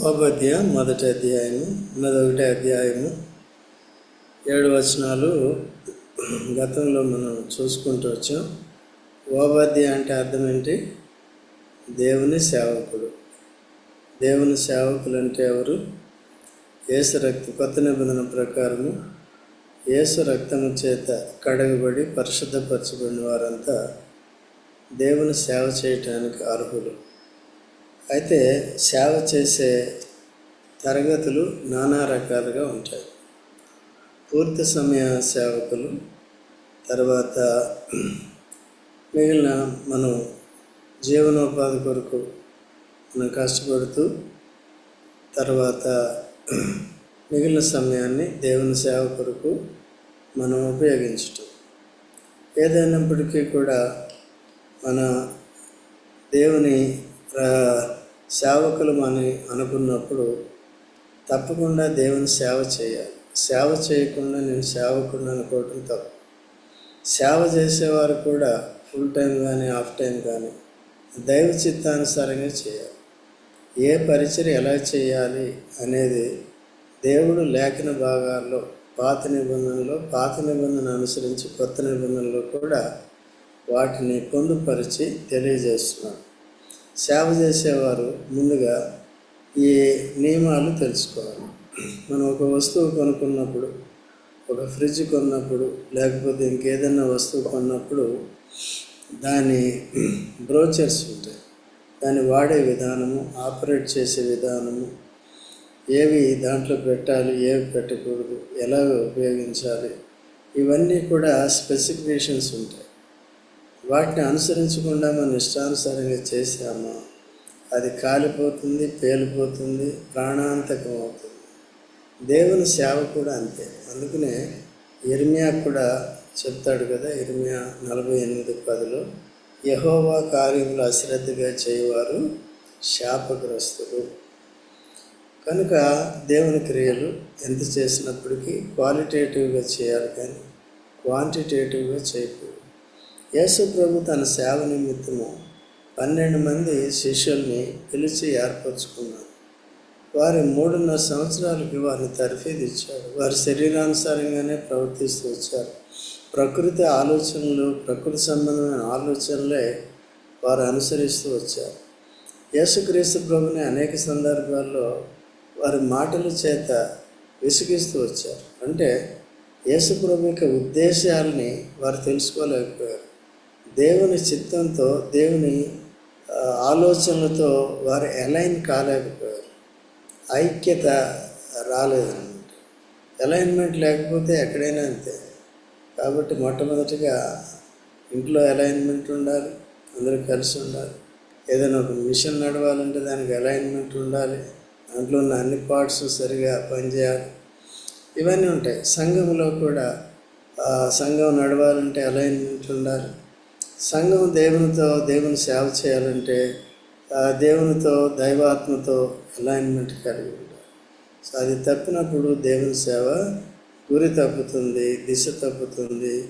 ఓబద్య మొదటి అధ్యాయము మొదటి అధ్యాయము ఏడు వచనాలు. గతంలో మనం చూసుకుంటూ వచ్చాం. ఓబద్య అంటే అర్థం ఏంటి? దేవుని సేవకుడు. దేవుని సేవకులు అంటే ఎవరు? యేసు రక్త కొత్త నిబంధన ప్రకారము ఏసు రక్తము చేత కడగబడి పరిశుద్ధపరచబడిన వారంతా దేవుని సేవ చేయటానికి అర్హులు. అయితే సేవ చేసే తరగతులు నానా రకాలుగా ఉంటాయి. పూర్తి సమయ సేవకులు తర్వాత మిగిలిన మనం జీవనోపాధి కొరకు మనం కష్టపడుతూ తర్వాత మిగిలిన సమయాన్ని దేవుని సేవ కొరకు మనం ఉపయోగించటం. ఏదైనప్పటికీ కూడా మన దేవుని సేవకులు అని అనుకున్నప్పుడు తప్పకుండా దేవుని సేవ చేయాలి. సేవ చేయకుండా నేను సేవకుడు అనుకోవటం తప్పు. సేవ చేసేవారు కూడా ఫుల్ టైం కానీ హాఫ్ టైం కానీ దైవ చిత్తానుసారంగా చేయాలి. ఏ పరిచయం ఎలా చేయాలి అనేది దేవుడు లేఖన భాగాల్లో పాత నిబంధనలో పాత నిబంధన అనుసరించి కొత్త నిబంధనలో కూడా వాటిని పొందుపరిచి తెలియజేస్తున్నాడు. సేవ చేసేవారు ముందుగా ఈ నియమాలు తెలుసుకోవాలి. మనం ఒక వస్తువు కొనుక్కున్నప్పుడు ఒక ఫ్రిడ్జ్ కొన్నప్పుడు లేకపోతే ఇంకేదైనా వస్తువు కొన్నప్పుడు దాని బ్రోచర్స్ ఉంటాయి. దాన్ని వాడే విధానము ఆపరేట్ చేసే విధానము ఏవి దాంట్లో పెట్టాలి ఏవి పెట్టకూడదు ఎలా ఉపయోగించాలి ఇవన్నీ కూడా స్పెసిఫికేషన్స్ ఉంటాయి. వాటిని అనుసరించకుండా మనం ఇష్టానుసారంగా చేసామా అది కాలిపోతుంది పేలిపోతుంది ప్రాణాంతకం అవుతుంది. దేవుని సేవ కూడా అంతే. అందుకనే ఇర్మియా కూడా చెప్తాడు కదా ఇర్మియా నలభై ఎనిమిది పదిలో యహోవా కార్యములు అశ్రద్ధగా చేయవారు శాపగ్రస్తులు. కనుక దేవుని క్రియలు ఎంత చేసినప్పటికీ క్వాలిటేటివ్గా చేయాలి కానీ క్వాంటిటేటివ్గా చేయకూడదు. యేసు ప్రభు తన సేవ నిమిత్తము పన్నెండు మంది శిష్యుల్ని పిలిచి ఏర్పరచుకున్నారు. వారి మూడున్నర సంవత్సరాలకి వారిని తర్ఫీదు ఇచ్చారు వారి శరీరానుసారంగానే ప్రవర్తిస్తూ వచ్చారు. ప్రకృతి ఆలోచనలు ప్రకృతి సంబంధమైన ఆలోచనలే వారు అనుసరిస్తూ వచ్చారు. యేసుక్రీస్తు ప్రభుని అనేక సందర్భాల్లో వారి మాటల చేత విసిగిస్తూ వచ్చారు. అంటే యేసు ప్రభు యొక్క ఉద్దేశాలని వారు తెలుసుకోలేకపోయారు. దేవుని చిత్తంతో దేవుని ఆలోచనలతో వారు అలైన్ కాలేకపోయారు. ఐక్యత రాలేదన్నమాట. అలైన్మెంట్ లేకపోతే ఎక్కడైనా అంతే. కాబట్టి మొట్టమొదటిగా ఇంట్లో అలైన్మెంట్ ఉండాలి అందరూ కలిసి ఉండాలి. ఏదైనా ఒక మిషన్ నడవాలంటే దానికి అలైన్మెంట్ ఉండాలి. దాంట్లో ఉన్న అన్ని పార్ట్స్ సరిగా పనిచేయాలి. ఇవన్నీ ఉంటాయి. సంఘంలో కూడా సంఘం నడవాలంటే అలైన్మెంట్ ఉండాలి. సంఘం దేవునితో దేవుని సేవ చేయాలంటే దేవునితో దైవాత్మతో అలైన్మెంట్ కలిగి ఉండాలి. సో అది తప్పినప్పుడు దేవుని సేవ గురి తప్పుతుంది దిశ తప్పుతుంది.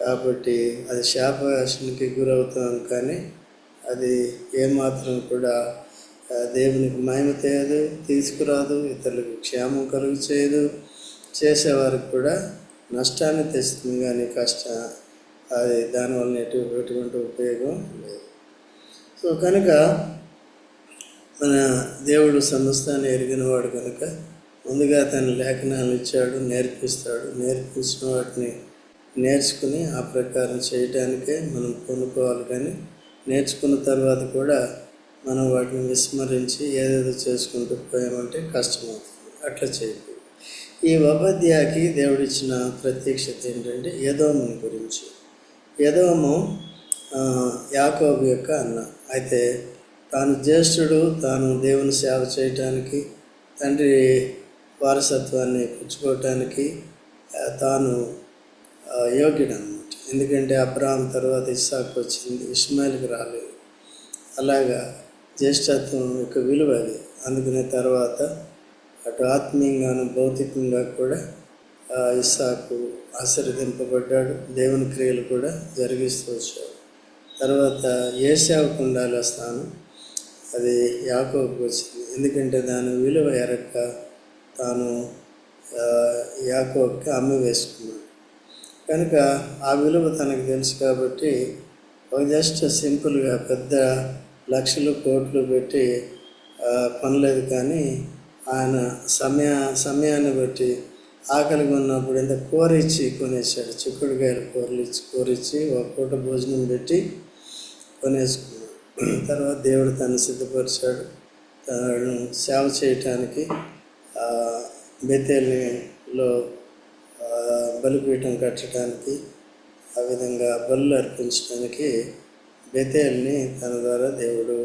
కాబట్టి అది శాపవాసనికి గురవుతాం కానీ అది ఏమాత్రం కూడా దేవునికి మహిమ తేయదు తీసుకురాదు ఇతరులకు క్షేమం కలుగు చేయదు చేసేవారికి కూడా నష్టాన్ని తెస్తుంది కానీ కష్ట అది దానివల్ల ఎటు ఎటువంటి ఉపయోగం లేదు. సో కనుక మన దేవుడు సమస్తాన్ని ఎరిగినవాడు కనుక ముందుగా తన లేఖనాలు ఇచ్చాడు నేర్పిస్తాడు. నేర్పించిన వాటిని నేర్చుకుని ఆ ప్రకారం చేయటానికే మనం కొనుక్కోవాలి కానీ నేర్చుకున్న తర్వాత కూడా మనం వాటిని విస్మరించి ఏదేదో చేసుకుంటూ పోయామంటే కష్టమవుతుంది. అట్లా చేయకూడదు. ఈ ఉపాధ్యాయకి దేవుడిచ్చిన ప్రత్యక్షత ఏంటంటే యదోముని గురించి. యదోము యాకోబు యొక్క అన్న. అయితే తాను జ్యేష్ఠుడు తాను దేవుని సేవ చేయటానికి తండ్రి వారసత్వాన్ని పుచ్చుకోవటానికి తాను యోగ్యుడు అన్నమాట ఎందుకంటే అబ్రాహం తర్వాత ఇస్సాకు వచ్చింది ఇస్మాయిల్కి రాలేదు. అలాగా జ్యేష్ఠత్వం యొక్క విలువ అది. అందుకునే తర్వాత అటు ఆత్మీయంగాను భౌతికంగా కూడా ఇస్సాకు ఆశీర్వదింపబడ్డాడు. దేవుని క్రియలు కూడా జరిగిస్తూ వచ్చాడు. తర్వాత ఏసావుకు ఉండాలి స్థానం. అది యాకోబుకి వచ్చింది. ఎందుకంటే దాని విలువ ఎరక్క తాను యాకోకి అమ్మి వేసుకున్నాడు. కనుక ఆ విలువ తనకు తెలుసు కాబట్టి ఒక జస్ట్ సింపుల్గా పెద్ద లక్షలు కోట్లు పెట్టి పనిలేదు కానీ ఆయన సమయ సమయాన్ని బట్టి ఆకలిగా ఉన్నప్పుడు ఎంత కూరిచ్చి కొనేసాడు చిక్కుడుకాయలు కూరలు ఇచ్చి కూరిచ్చి ఒక పూట భోజనం పెట్టి కొనేసుకున్నాడు. తర్వాత దేవుడు తను సిద్ధపరిచాడు. తను సేవ చేయటానికి బెతేలిలో బలిపీఠం కట్టడానికి ఆ విధంగా బలు అర్పించడానికి బెతేల్ని తన ద్వారా దేవుడు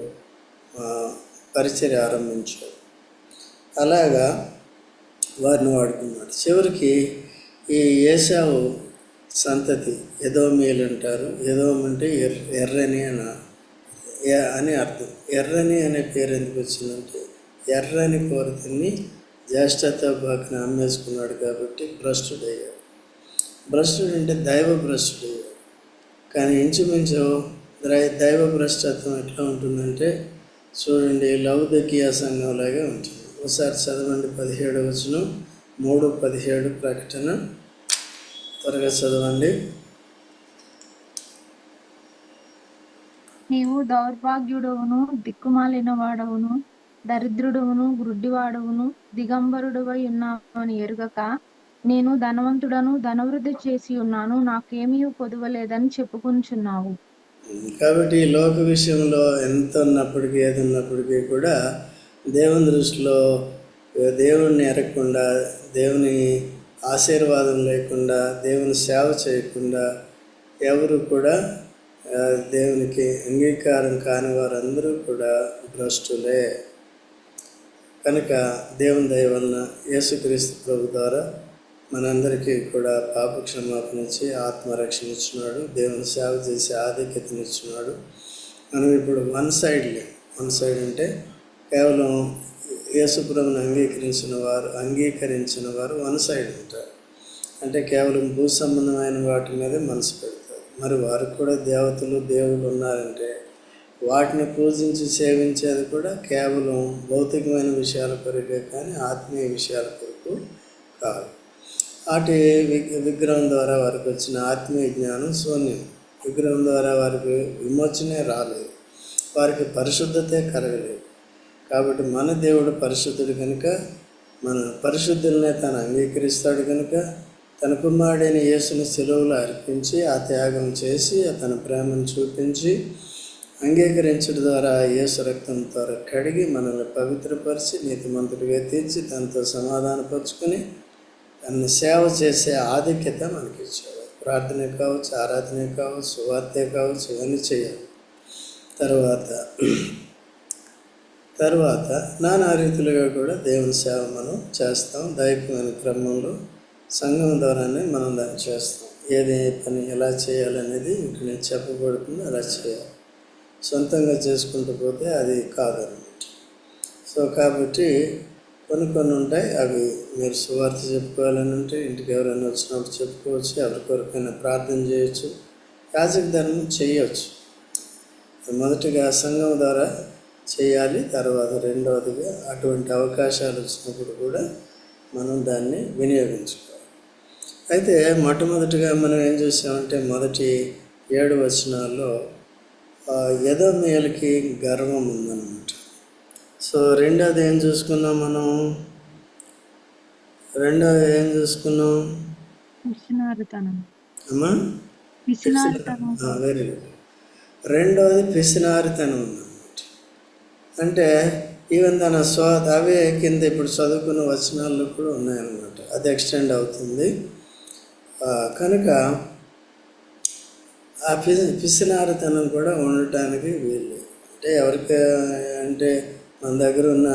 పరిచయం ఆరంభించాడు. అలాగా వారిని వాడుకున్నాడు. చివరికి ఈ ఏసావు సంతతి ఎదోమీలు అంటారు. ఎదోమ్ అంటే ఎర్ర ఎర్రని అని అని అర్థం. ఎర్రని అనే పేరు ఎందుకు వచ్చిందంటే ఎర్రని కోరతిని జ్యేష్ఠత బాకని అమ్మేసుకున్నాడు కాబట్టి భ్రష్టుడయ్యాడు. భ్రష్టుడు అంటే దైవ భ్రష్టుడయ్యాడు కానీ ఇంచుమించు దైవ భ్రష్టత్వం ఎట్లా ఉంటుందంటే చూడండి లౌదకీయ సంఘంలాగే ఉంటుంది. ఒకసారి చదవండి పదిహేడు వచ్చును మూడు పదిహేడు ప్రకటన. త్వరగా చదవండి. నీవు దౌర్భాగ్యుడవును దిక్కుమాలిన వాడవును దరిద్రుడవును గ్రుడ్డివాడవును దిగంబరుడవై ఉన్నావని ఎరుగక నేను ధనవంతుడను ధనవృద్ధి చేసి ఉన్నాను నాకేమీ పొదువలేదని చెప్పుకుంటున్నావు కాబట్టి లోక విషయంలో ఎంత ఉన్నప్పటికీ ఏది ఉన్నప్పటికీ కూడా దేవుని దృష్టిలో దేవుణ్ణి ఎరగకుండా దేవుని ఆశీర్వాదం లేకుండా దేవుని సేవ చేయకుండా ఎవరు కూడా దేవునికి అంగీకారం కాని వారందరూ కూడా భ్రష్టులే. కనుక దేవుని దయ వలన యేసుక్రీస్తు ప్రభు ద్వారా మనందరికీ కూడా పాప క్షమాపణ ఇచ్చి ఆత్మరక్షణ ఇచ్చినాడు దేవుని సేవ చేసే ఆధిక్యతనిచ్చినాడు మనం ఇప్పుడు వన్ సైడ్ వన్ సైడ్ అంటే కేవలం యేసుప్రభుని అంగీకరించిన వారు అంగీకరించిన వారు వన్ సైడ్ ఉంటారు. అంటే కేవలం భూ సంబంధమైన వాటి మీదే మనసు పెడతారు. మరి వారికి కూడా దేవతలు దేవుళ్ళు ఉన్నారంటే వాటిని పూజించి సేవించేది కూడా కేవలం భౌతికమైన విషయాల కొరకే కానీ ఆత్మీయ విషయాల కొరకు కాదు. వాటి వి- విగ్రహం ద్వారా వారికి వచ్చిన ఆత్మీయ జ్ఞానం శూన్యం. విగ్రహం ద్వారా వారికి విమోచనే రాలేదు. వారికి పరిశుద్ధతే కలగలేదు. కాబట్టి మన దేవుడు పరిశుద్ధుడు కనుక మన పరిశుద్ధులనే తను అంగీకరిస్తాడు కనుక తన కుమారుడైన యేసుని సెలవులు అర్పించి ఆ త్యాగం చేసి తన ప్రేమను చూపించి అంగీకరించడం ద్వారా యేసు రక్తం ద్వారా కడిగి మనల్ని పవిత్రపరిచి నీతిమంతుడిగా తీర్చి తనతో సమాధానపరుచుకొని తనని సేవ చేసే ఆధిక్యత మనకి ఇచ్చాడు ప్రార్థన కావచ్చు ఆరాధన కావచ్చు వార్తే కావచ్చు ఇవన్నీ చేయాలి. తర్వాత తర్వాత నానా రీతిలుగా కూడా దేవుని సేవ మనం చేస్తాం. దైవికమైన క్రమంలో సంఘం ద్వారానే మనం దాన్ని చేస్తాం. ఏది పని ఎలా చేయాలనేది ఇంక నేను చెప్పబడుతుంది. అలా చేయాలి. సొంతంగా చేసుకుంటూ పోతే అది కాదనమాట. సో కాబట్టి కొన్ని కొన్ని ఉంటాయి. అవి మీరు సువార్త చెప్పుకోవాలని ఉంటే ఇంటికి ఎవరైనా వచ్చినప్పుడు చెప్పుకోవచ్చు. ఎవరి కొరకైనా ప్రార్థన చేయొచ్చు. యాజక ధర్మం చేయవచ్చు మొదటిగా సంఘం ద్వారా చేయాలి. తర్వాత రెండవదిగా అటువంటి అవకాశాలు వచ్చినప్పుడు కూడా మనం దాన్ని వినియోగించుకోవాలి. అయితే మొట్టమొదటిగా మనం ఏం చూసామంటే మొదటి ఏడు వచనాల్లో ఆ, ఎదోమేలకి గర్వం ఉందన్నమాట. సో రెండోది ఏం చూసుకున్నాం మనం? రెండోది ఏం చూసుకున్నాం? అమ్మా? Very good. రెండోది పిసినారితనం. అంటే ఈవెన్ తన స్వ అవే కింద ఇప్పుడు చదువుకున్న వచనాల్లో కూడా ఉన్నాయన్నమాట. అది ఎక్స్టెండ్ అవుతుంది. కనుక ఆ పిసి పిసినారితనం కూడా ఉండటానికి వీలు అంటే ఎవరికి అంటే మన దగ్గర ఉన్న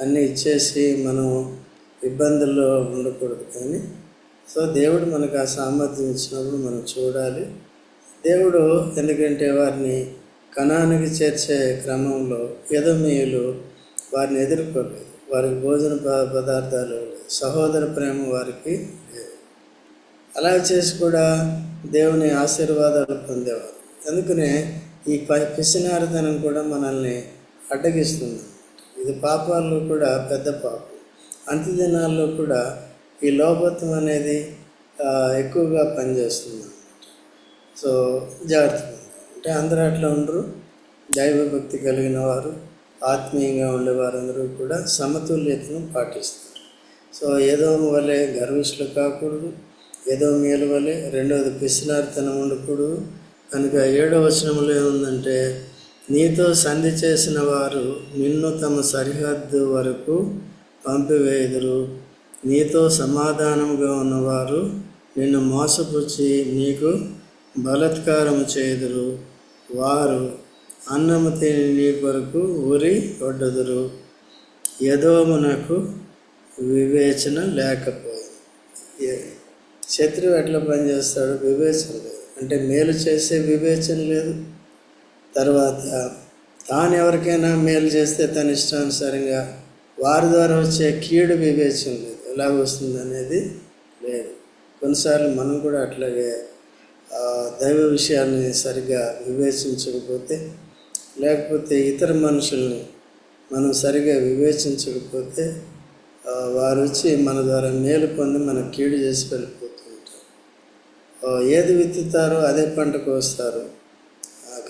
అన్నీ ఇచ్చేసి మనం ఇబ్బందుల్లో ఉండకూడదు కానీ సో దేవుడు మనకు ఆ సామర్థ్యం ఇచ్చినప్పుడు మనం చూడాలి. దేవుడు ఎందుకంటే వారిని కణానికి చేర్చే క్రమంలో యదమీయులు వారిని ఎదుర్కోలేదు. వారికి భోజన పదార్థాలు సహోదర ప్రేమ వారికి లేదు. అలా చేసి కూడా దేవుని ఆశీర్వాదాలు పొందేవారు. అందుకనే ఈ పిసినారితనం కూడా మనల్ని అడ్డగిస్తుంది. ఇది పాపాల్లో కూడా పెద్ద పాపం. అంత్య దినాల్లో కూడా ఈ లోపత్వం అనేది ఎక్కువగా పనిచేస్తుంది సో జాగ్రత్తగా అంటే అందరూ అట్లా ఉండరు. దైవభక్తి కలిగిన వారు ఆత్మీయంగా ఉండే వారందరూ కూడా సమతుల్యతను పాటిస్తారు. సో ఏదో వలె గర్విష్లు కాకూడదు ఏదో మేలు వలె రెండవది పిసినారితనం ఉండకూడదు. కనుక ఏడవ వచనంలో ఏముందంటే నీతో సంధి చేసిన వారు నిన్ను తమ సరిహద్దు వరకు పంపివేయుదురు. నీతో సమాధానముగా ఉన్నవారు నిన్ను మోసపుచ్చి నీకు బలత్కారము చేదురు వారు అన్నము తిని నీ కొరకు ఊరి ఒడ్డదురు యదోమునకు వివేచన లేకపోయింది శత్రువు ఎట్లా పనిచేస్తాడు వివేచన లేదు. అంటే మేలు చేసే వివేచన లేదు. తర్వాత తాను ఎవరికైనా మేలు చేస్తే తన ఇష్టానుసారంగా వారి ద్వారా వచ్చే కీడు వివేచన లేదు. ఎలా వస్తుంది అనేది లేదు. కొన్నిసార్లు మనం కూడా అట్లాగే దైవ విషయాన్ని సరిగా వివేచించకపోతే లేకపోతే ఇతర మనుషుల్ని మనం సరిగా వివేచించకపోతే వారు వచ్చి మన ద్వారా మేలు పొంది మనం కీడు చేసి వెళ్ళిపోతూ ఉంటారు. ఏది విత్తుతారో అదే పంటకు వస్తారు.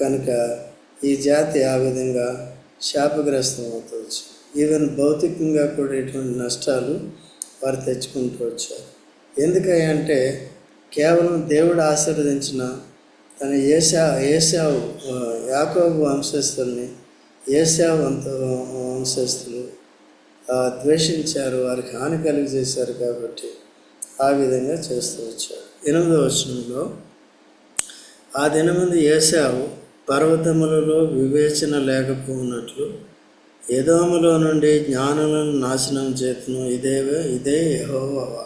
కనుక ఈ జాతి ఆ విధంగా శాపగ్రస్తం అవుతుంది. ఈవెన్ భౌతికంగా కూడా ఇటువంటి నష్టాలు వారు తెచ్చుకుంటూ వచ్చారు. ఎందుకంటే కేవలం దేవుడు ఆశీర్వదించిన తన ఏసా ఏసావు యాకోబు వంశస్థుల్ని ఏసావు వంత వంశస్థులు ద్వేషించారు వారికి హాని కలిగి చేశారు కాబట్టి ఆ విధంగా చేస్తూ వచ్చారు. ఎనిమిదవ వచనంలో ఆ దినమందు ఏసావు పర్వతములలో వివేచన లేకపోయినట్లు ఎదోములో నుండి జ్ఞానులను నాశనం చేతును ఇదేవే ఇదే యహోవా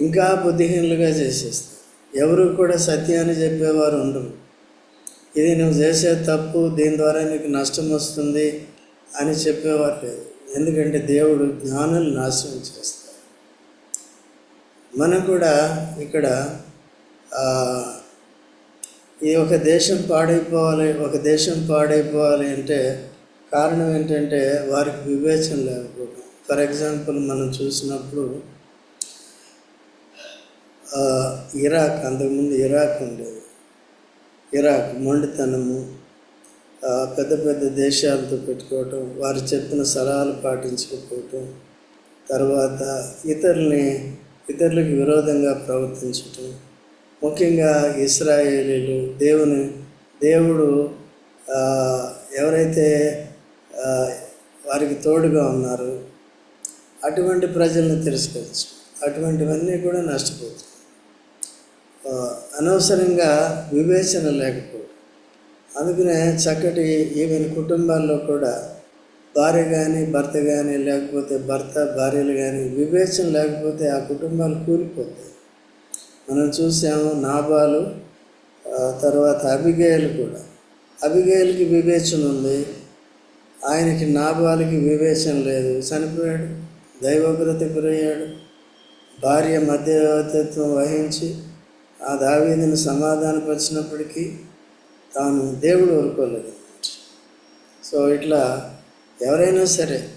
ఇంకా బుద్ధిహీనులుగా చేసేస్తాను ఎవరు కూడా సత్యాన్ని చెప్పేవారు ఉండరు. ఇది నువ్వు చేసే తప్పు దీని ద్వారా నీకు నష్టం వస్తుంది అని చెప్పేవారు లేదు. ఎందుకంటే దేవుడు జ్ఞానులు నాశనం చేస్తాడు. మనం కూడా ఇక్కడ ఈ ఒక దేశం పాడైపోవాలి ఒక దేశం పాడైపోవాలి అంటే కారణం ఏంటంటే వారికి వివేచన లేకపోవడం. ఫర్ ఎగ్జాంపుల్ మనం చూసినప్పుడు ఇరాక్ అంతకుముందు ఇరాక్ ఉండేది. ఇరాక్ మొండితనము పెద్ద పెద్ద దేశాలతో పెట్టుకోవటం వారు చెప్పిన సలహాలు పాటించకపోవటం తర్వాత ఇతరుల్ని ఇతరులకు విరోధంగా ప్రవర్తించటం ముఖ్యంగా ఇస్రాయేలీలు దేవుని దేవుడు ఎవరైతే వారికి తోడుగా ఉన్నారో అటువంటి ప్రజలను తిరస్కరించు అటువంటివన్నీ కూడా నష్టపోతాయి అనవసరంగా వివేచన లేకపోవడం. అందుకనే చక్కటి ఈవెన్ కుటుంబాల్లో కూడా భార్య కానీ భర్త కానీ లేకపోతే భర్త భార్యలు కానీ వివేచన లేకపోతే ఆ కుటుంబాలు కూలిపోతాయి. మనం చూసాము నాబాలు తర్వాత అభిగేయులు కూడా. అభిగేయులకి వివేచన ఉంది. ఆయనకి నాబాలకి వివేచన లేదు. చనిపోయాడు దైవగ్రత గురయ్యాడు. భార్య మధ్యవర్తిత్వం వహించి ఆ దావీదిని సమాధానపరిచినప్పటికీ తాను దేవుడు ఊరుకోలేదు. సో ఇట్లా ఎవరైనా సరే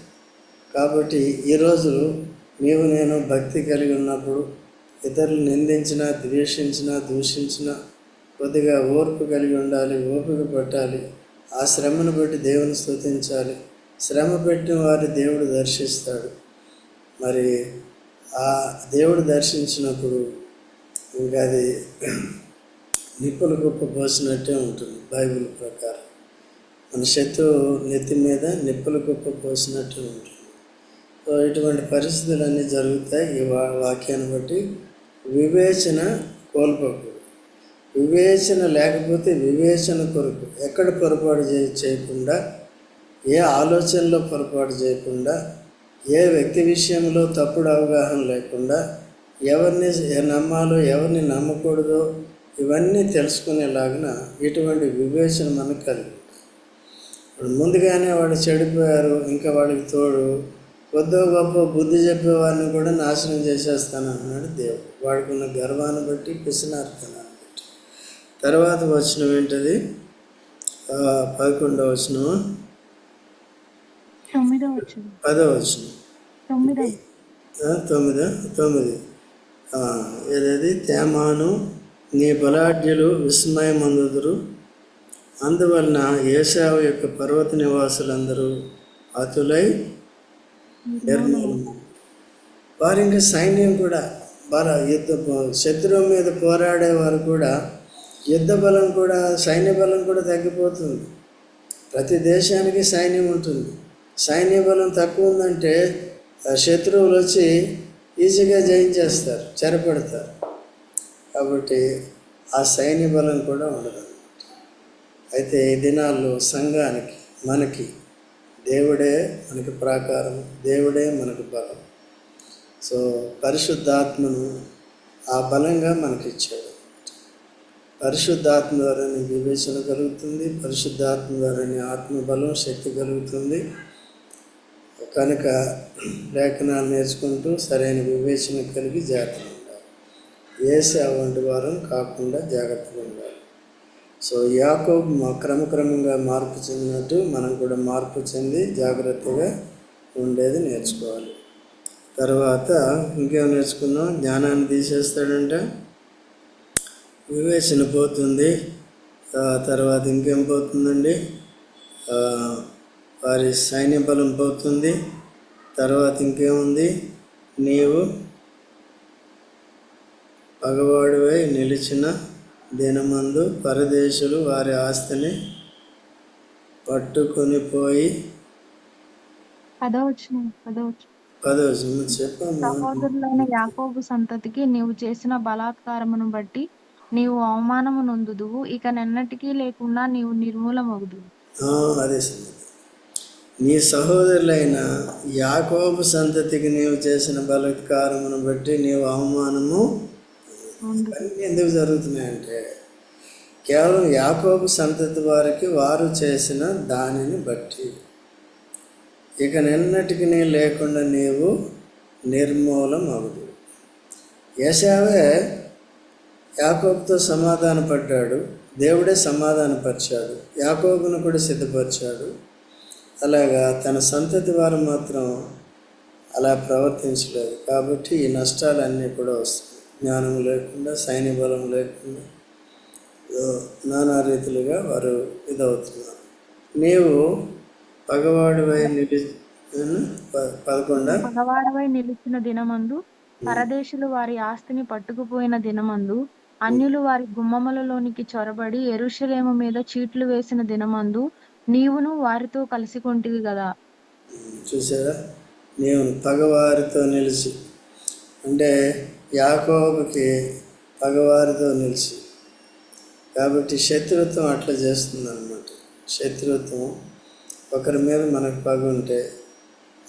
కాబట్టి ఈరోజు నీవు నేను భక్తి కలిగి ఉన్నప్పుడు ఇతరులు నిందించినా ద్వేషించినా దూషించినా కొద్దిగా ఓర్పు కలిగి ఉండాలి ఓపిక పట్టాలి ఆ శ్రమను బట్టి దేవుని స్తుతించాలి శ్రమ పెట్టిన వారి దేవుడు దర్శిస్తాడు. మరి ఆ దేవుడు దర్శించినప్పుడు ఇంకా అది నిప్పులు కుప్ప పోసినట్టే ఉంటుంది బైబిల్ ప్రకారం. మన శత్రువు నెత్తి మీద నిప్పుల కుప్ప పోసినట్టే ఉంటుంది. సో ఇటువంటి పరిస్థితులన్నీ జరుగుతాయి. ఈ వా వాక్యాన్ని బట్టి వివేచన కోల్పోకూడదు. వివేచన లేకపోతే వివేచన కొరకు ఎక్కడ పొరపాటు చేయకుండా ఏ ఆలోచనలో పొరపాటు చేయకుండా ఏ వ్యక్తి విషయంలో తప్పుడు అవగాహన లేకుండా ఎవరిని నమ్మాలో ఎవరిని నమ్మకూడదో ఇవన్నీ తెలుసుకునేలాగిన ఇటువంటి వివేచన మనకు కలిగి. ఇప్పుడు ముందుగానే వాడు చెడిపోయారు ఇంకా వాడికి తోడు కొద్దో గొప్ప బుద్ధి చెప్పేవారిని కూడా నాశనం చేసేస్తాను అన్నాడు దేవుడు. వాడికి ఉన్న గర్వాన్ని బట్టి పిసినార్తనాన్ని బట్టి. తర్వాత వచనం ఏంటది? తొమ్మిదో వచ్చిన పదో వచ్చిన తొమ్మిదో తొమ్మిది. ఏదది? తేమాను నీ బలాఢ్యులు విస్మయమందుదురు. అందువలన ఏసావు యొక్క పర్వత నివాసులందరూ అతులై వారి ఇంకా సైన్యం కూడా బల యుద్ధ శత్రువు మీద పోరాడేవారు కూడా యుద్ధ బలం కూడా సైన్య బలం కూడా తగ్గిపోతుంది. ప్రతి దేశానికి సైన్యం ఉంటుంది. సైన్య బలం తక్కువ ఉందంటే ఆ శత్రువులు వచ్చి ఈజీగా జయించేస్తారు చెరపడతారు. కాబట్టి ఆ సైన్య బలం కూడా ఉండదు. అయితే ఈ దినాల్లో సంఘానికి మనకి దేవుడే మనకి ప్రాకారం దేవుడే మనకు బలం. సో పరిశుద్ధాత్మను ఆ బలంగా మనకి ఇచ్చాడు పరిశుద్ధాత్మ ద్వారానే వివేచన కలుగుతుంది పరిశుద్ధాత్మ ద్వారా ఆత్మబలం శక్తి కలుగుతుంది. కనుక లేఖనాలు నేర్చుకుంటూ సరైన వివేచన కలిగి జాగ్రత్తగా ఉండాలి. ఏసే వంటి వారం కాకుండా జాగ్రత్తగా ఉండాలి. సో యాకోబ్ క్రమక్రమంగా మార్పు చెందినట్టు మనం కూడా మార్పు చెంది జాగ్రత్తగా ఉండేది నేర్చుకోవాలి. తర్వాత ఇంకేం నేర్చుకున్నాం జ్ఞానాన్ని తీసేస్తాడంట. వివేచన పోతుంది. తర్వాత ఇంకేం పోతుందండి? వారి సైన్య బలం పోతుంది. తర్వాత ఇంకేముంది? నీవు పగవాడివై నిలిచిన దినమందు పరదేశులు వారి ఆస్తిని పట్టుకొని పోయి సహోదరులైన యాకోబు సంతతికి నీవు చేసిన బలాత్కారమును బట్టి నీవు అవమానము నొందుదువు ఇక నెన్నటికీ లేకుండా నీవు నిర్మూలమగుదువు ఆ, అదే సంగతి. నీ సహోదరులైన యాకోబు సంతతికి నీవు చేసిన బలాత్కారమును బట్టి నీవు అవమానము అన్నీ ఎందుకు జరుగుతున్నాయంటే కేవలం యాకోబు సంతతి వారికి వారు చేసిన దానిని బట్టి. ఇక నిన్నటికి నీ లేకుండా నీవు నిర్మూలం అవదు యశావే యాకోబుతో సమాధానపడ్డాడు దేవుడే సమాధానపరిచాడు యాకోబును కూడా సిద్ధపరిచాడు. అలాగా తన సంతతి వారు మాత్రం అలా ప్రవర్తించలేదు. కాబట్టి ఈ నష్టాలన్నీ కూడా వస్తాయి. జ్ఞానం లేకుండా సైన్య బలం లేకుండా నానా రీతిలుగా వారు ఇదవుతున్నారు. నీవు పగవాడివై నిలి పదకొండ? పగవాడవై నిలిచిన దినమందు పరదేశులు వారి ఆస్తిని పట్టుకుపోయిన దినమందు అన్యులు వారి గుమ్మములలోనికి చొరబడి ఎరుషలేము మీద చీట్లు వేసిన దినమందు నీవును వారితో కలిసి కొంటివి కదా చూసారా? నీవు పగవారితో నిలిచి. అంటే యాకోబుకి పగవారితో నిలిచి. కాబట్టి శత్రుత్వం అట్లా చేస్తుంది అనమాట శత్రుత్వం ఒకరి మీద మనకు పగ ఉంటే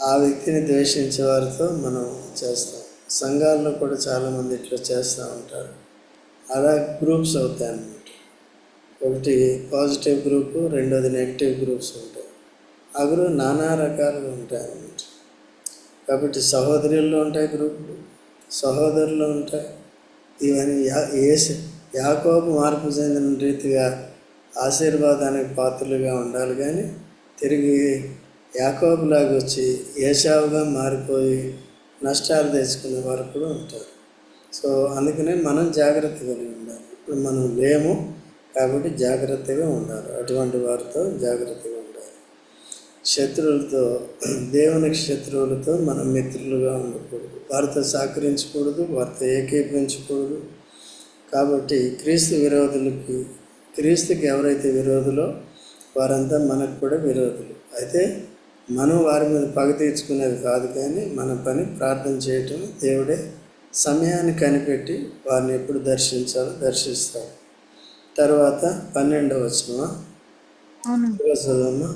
ఆ వ్యక్తిని ద్వేషించే వారితో మనం చేస్తాం. సంఘాల్లో కూడా చాలామంది ఇట్లా చేస్తూ ఉంటారు. అలా గ్రూప్స్ అవుతాయి అన్నమాట ఒకటి పాజిటివ్ గ్రూపు రెండోది నెగిటివ్ గ్రూప్స్ ఉంటాయి. ఆ గ్రూప్ నానా రకాలుగా ఉంటాయి అన్నమాట. కాబట్టి సహోదరుల్లో ఉంటాయి గ్రూపులు సహోదరులు ఉంటాయి. ఇవన్నీ యా ఏసు యాకోబు మార్పు చెందిన రీతిగా ఆశీర్వాదానికి పాత్రలుగా ఉండాలి కానీ తిరిగి యాకోబులాగా వచ్చి ఏషావుగా మారిపోయి నష్టాలు తెచ్చుకునే వారు కూడా ఉంటారు. సో అందుకనే మనం జాగ్రత్త కలిగి ఉండాలి. ఇప్పుడు మనం లేము కాబట్టి జాగ్రత్తగా ఉండాలి. అటువంటి వారితో జాగ్రత్తగా ఉండాలి. శత్రువులతో దేవునికి శత్రువులతో మనం మిత్రులుగా ఉండకూడదు. వారితో సహకరించకూడదు వారితో ఏకీపించకూడదు కాబట్టి క్రీస్తు విరోధులకి క్రీస్తుకి ఎవరైతే విరోధులో వారంతా మనకు కూడా విరోధులు. అయితే మనం వారి మీద పగ తీర్చుకునేది కాదు కానీ మన పని ప్రార్థన చేయటం దేవుడే సమయాన్ని కనిపెట్టి వారిని ఎప్పుడు దర్శించాలో దర్శిస్తాడు. తర్వాత పన్నెండవ చదవమ్మా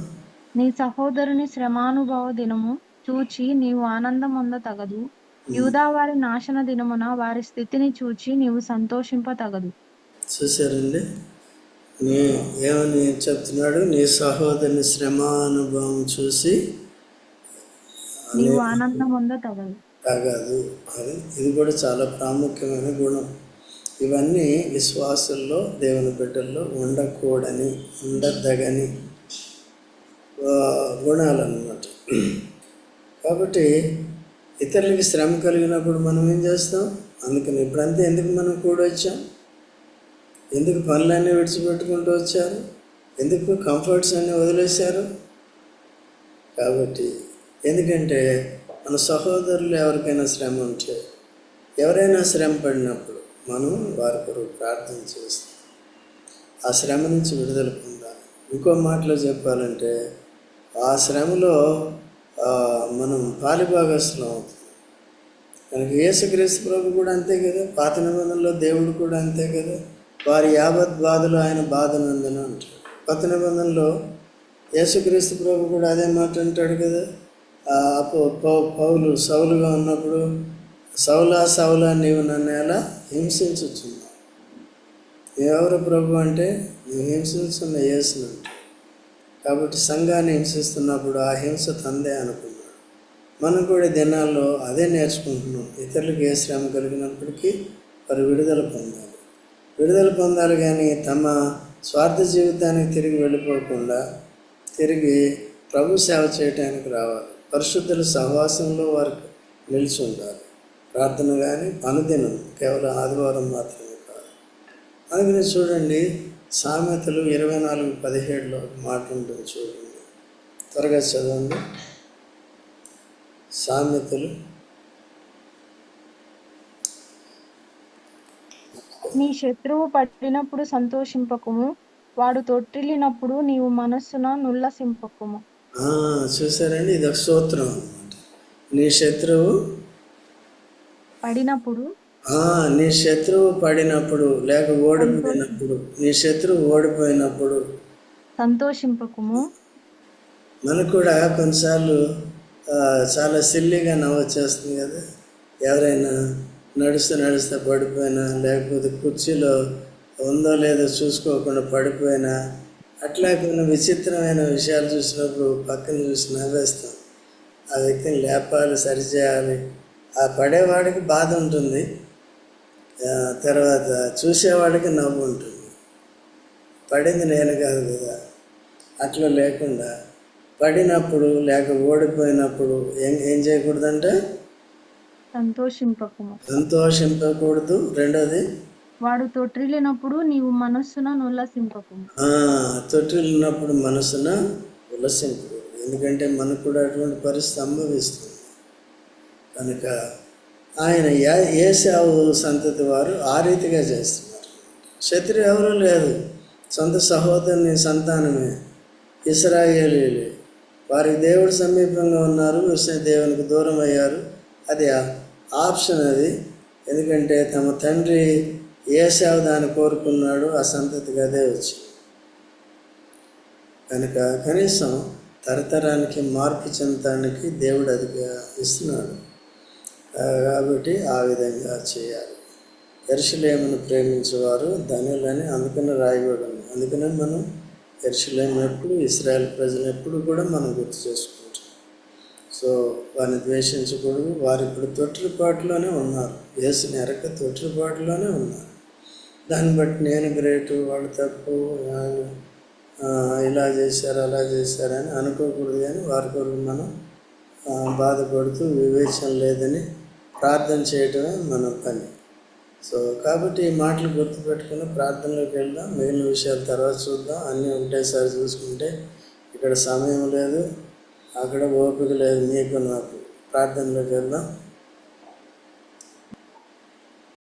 నీ సహోదరుని శ్రమానుభవ దినము చూచి నీవు ఆనందం తగదు యూదా వారి నాశన దినమున వారి స్థితిని చూచి నీవు సంతోషింప తగదు చూశారండి? నీ ఏమని చెప్తున్నాడు? నీ సహోదరుని శ్రమానుభవం చూసి నీవు ఆనందం తగదు. కాదు అది ఇది కూడా చాలా ప్రాముఖ్యమైన గుణం. ఇవన్నీ విశ్వాసుల్లో దేవుని బిడ్డల్లో ఉండకూడని ఉండదగని గుణాలు గుణాలన్నమాట. కాబట్టి ఇతరులకి శ్రమ కలిగినప్పుడు మనం ఏం చేస్తాం? అందుకని ఇప్పుడంతా ఎందుకు మనం కూడొచ్చాం ఎందుకు పనులన్నీ విడిచిపెట్టుకుంటూ వచ్చారు? ఎందుకు కంఫర్ట్స్ అన్నీ వదిలేశారు? కాబట్టి ఎందుకంటే మన సహోదరులు ఎవరికైనా శ్రమ ఉంటే ఎవరైనా శ్రమ పడినప్పుడు మనం వారి కొరకు ప్రార్థన చేస్తాం. ఆ శ్రమ నుంచి విడుదల పొందాలి. ఇంకో మాటలో చెప్పాలంటే ఆ శ్రమలో మనం పాలిభాగస్థలం అవుతుంది కనుక యేసుక్రీస్తు ప్రభు కూడా అంతే కదా? పాత నిబంధనలో దేవుడు కూడా అంతే కదా? వారి యావత్ బాధలు ఆయన బాధనందన అంటాడు. కొత్త నిబంధనలో యేసుక్రీస్తు ప్రభు కూడా అదే మాట అంటాడు కదా? ఆ పౌ- పౌలు సౌలుగా ఉన్నప్పుడు సౌలా సౌలా నీవు నన్ను ఎలా హింసించుచున్నావు ఎవరు ప్రభు అంటే నువ్వు హింసించున్న యేసునంట కాబట్టి సంఘాన్ని హింసిస్తున్నప్పుడు ఆ హింస తందే అనుకున్నాడు. మనం కూడా దినాల్లో అదే నేర్చుకుంటున్నాం. ఇతరులకు ఏ శ్రమ కలిగినప్పటికీ వారు విడుదల పొందాలి. విడుదల పొందాలి కానీ తమ స్వార్థ జీవితానికి తిరిగి వెళ్ళిపోకుండా తిరిగి ప్రభు సేవ చేయటానికి రావాలి. పరిశుద్ధుల సహవాసంలో వారికి నిలిచి ఉండాలి. ప్రార్థన కానీ అనుదినం కేవలం ఆదివారం మాత్రమే కాదు. అందుకని చూడండి సామెతలు ఇరవై నాలుగు పదిహేడులో ఒక మాట ఉంటుంది చూడండి. త్వరగా చదవండి. సామెతలు నీ శత్రువు పడినప్పుడు సంతోషింపకుము వాడు తొట్టిల్లినప్పుడు నీవు మనస్సున నుల్లసింపకుము. ఆ, చూసారండి? ఇది ఒక సూత్రం నీ శత్రువు పడినప్పుడు? నీ శత్రువు పడినప్పుడు లేక ఓడిపోయినప్పుడు నీ శత్రువు ఓడిపోయినప్పుడు సంతోషింపకుము? మనకు కూడా కొన్నిసార్లు చాలా సిల్లీగా నవ్వు వచ్చేస్తుంది కదా. ఎవరైనా నడుస్తూ నడుస్తూ పడిపోయినా లేకపోతే కుర్చీలో ఉందో లేదో చూసుకోకుండా పడిపోయినా అట్లా కొన్ని విచిత్రమైన విషయాలు చూసినప్పుడు పక్కన చూసి నవ్వేస్తాం. ఆ వ్యక్తిని లేపాలి సరిచేయాలి ఆ పడేవాడికి బాధ ఉంటుంది. తర్వాత చూసేవాడికి నవ్వు ఉంటుంది. పడింది నేను కాదు కదా అట్లా లేకుండా పడినప్పుడు లేక ఓడిపోయినప్పుడు ఏం ఏం చేయకూడదంటే? సంతోషింపకుము సంతోషింపకూడదు. రెండోది? వాడు తొట్టిల్లినప్పుడు నీవు మనస్సున నుల్లసింపకుము ఆ, తొట్టిల్లినప్పుడు మనసున ఉల్లసింపకూడదు ఎందుకంటే మనకు కూడా అటువంటి పరిస్థితి సంభవిస్తుంది కనుక ఆయన ఏసావు సంతతి వారు ఆ రీతిగా చేస్తున్నారు. శత్రు ఎవరూ లేదు. సొంత సహోదరుని సంతానమే. ఇస్రాయేలీలే వారి దేవుడు సమీపంగా ఉన్నారు. దేవునికి దూరం అయ్యారు అది ఆ- ఆప్షన్ అది. ఎందుకంటే తమ తండ్రి ఏసావు దాన్ని కోరుకున్నాడు. ఆ సంతతికి అదే వచ్చి కనుక కనీసం తరతరానికి మార్పు చెందడానికి దేవుడు అది ఇస్తున్నాడు. కాబట్టి ఆ విధంగా చేయాలి. ఎరుసలేమును ప్రేమించేవారు ధనులని అందుకని రాయబడి అందుకనే మనం ఎరుషులేము ఎప్పుడు ఇస్రాయల్ ప్రజలు ఎప్పుడు కూడా మనం గుర్తు చేసుకుంటాం. సో వారిని ద్వేషించకూడదు. వారు ఇప్పుడు తొట్టిపాటులోనే ఉన్నారు. వేసిన ఎరక తొట్టిపాటులోనే ఉన్నారు. దాన్ని బట్టి నేను గ్రేటు వాడు తప్పు ఇలా చేశారు అలా చేశారని అనుకోకూడదు. కానీ వారి కొరకు మనం బాధపడుతూ వివేచన లేదని ప్రార్థన చేయటమే మన పని. సో కాబట్టి ఈ మాటలు గుర్తుపెట్టుకుని ప్రార్థనలోకి వెళ్దాం. మిగిలిన విషయాలు తర్వాత చూద్దాం. అన్నీ ఒకటేసారి చూసుకుంటే. ఇక్కడ సమయం లేదు. అక్కడ ఓపిక లేదు. మీకు నాకు ప్రార్థనలోకి వెళ్దాం.